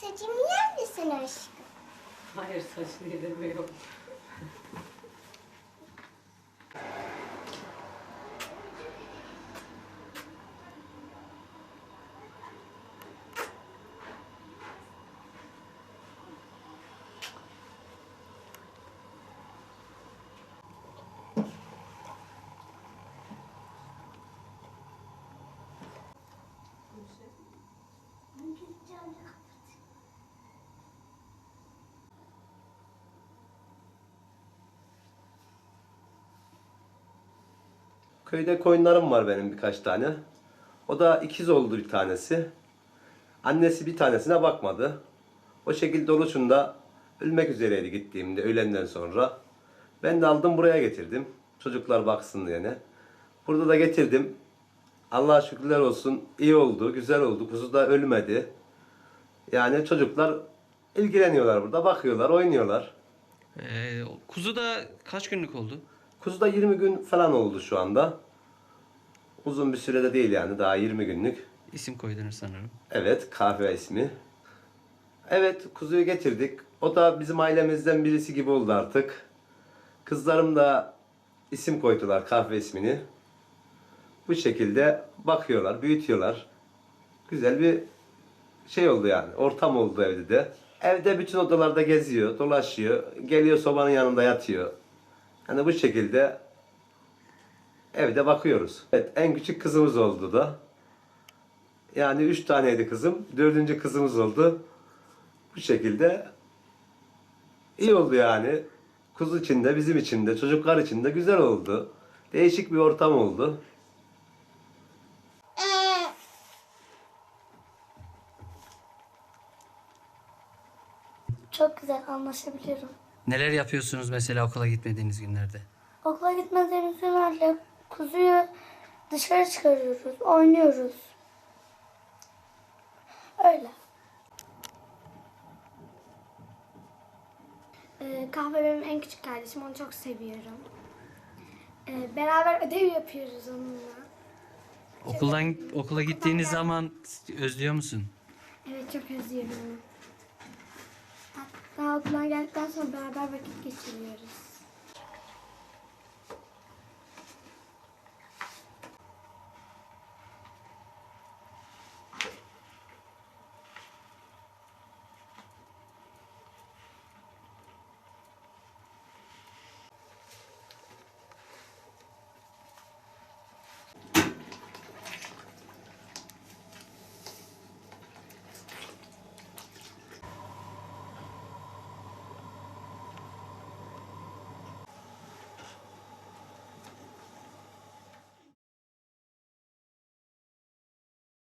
Saçımı yer misin aşkım? Hayır saçını yedemiyorum. Köyde koyunlarım var benim birkaç tane. O da ikiz oldu bir tanesi. Annesi bir tanesine bakmadı. O şekilde oluşunda ölmek üzereydi gittiğimde öğlenden sonra. Ben de aldım buraya getirdim. Çocuklar baksın diye. Burada da getirdim. Allah'a şükürler olsun. iyi oldu, güzel oldu. Kuzu da ölmedi. Yani çocuklar ilgileniyorlar burada, bakıyorlar, oynuyorlar. Ee, kuzu da kaç günlük oldu? Kuzu da 20 gün falan oldu şu anda. Uzun bir sürede değil yani daha 20 günlük. İsim koydunuz sanırım. Evet kahve ismi. Evet kuzuyu getirdik. O da bizim ailemizden birisi gibi oldu artık. Kızlarım da isim koydular kahve ismini. Bu şekilde bakıyorlar, büyütüyorlar. Güzel bir şey oldu yani. Ortam oldu evde de. Evde bütün odalarda geziyor, dolaşıyor. Geliyor sobanın yanında yatıyor. Yani bu şekilde evde bakıyoruz. Evet en küçük kızımız oldu da. Yani üç taneydi kızım. Dördüncü kızımız oldu. Bu şekilde iyi oldu yani. Kuzu için de bizim için de çocuklar için de güzel oldu. Değişik bir ortam oldu. Çok güzel anlaşabiliyorum. Neler yapıyorsunuz mesela okula gitmediğiniz günlerde? Okula gitmediğimiz günlerde kuzuyu dışarı çıkarıyoruz, oynuyoruz. Öyle. Ee, kahve benim en küçük kardeşim. Onu çok seviyorum. Ee, beraber ödev yapıyoruz onunla. Okuldan okula gittiğiniz zaman özlüyor musun? Evet çok özlüyorum okuldan geldikten sonra beraber vakit geçiriyoruz.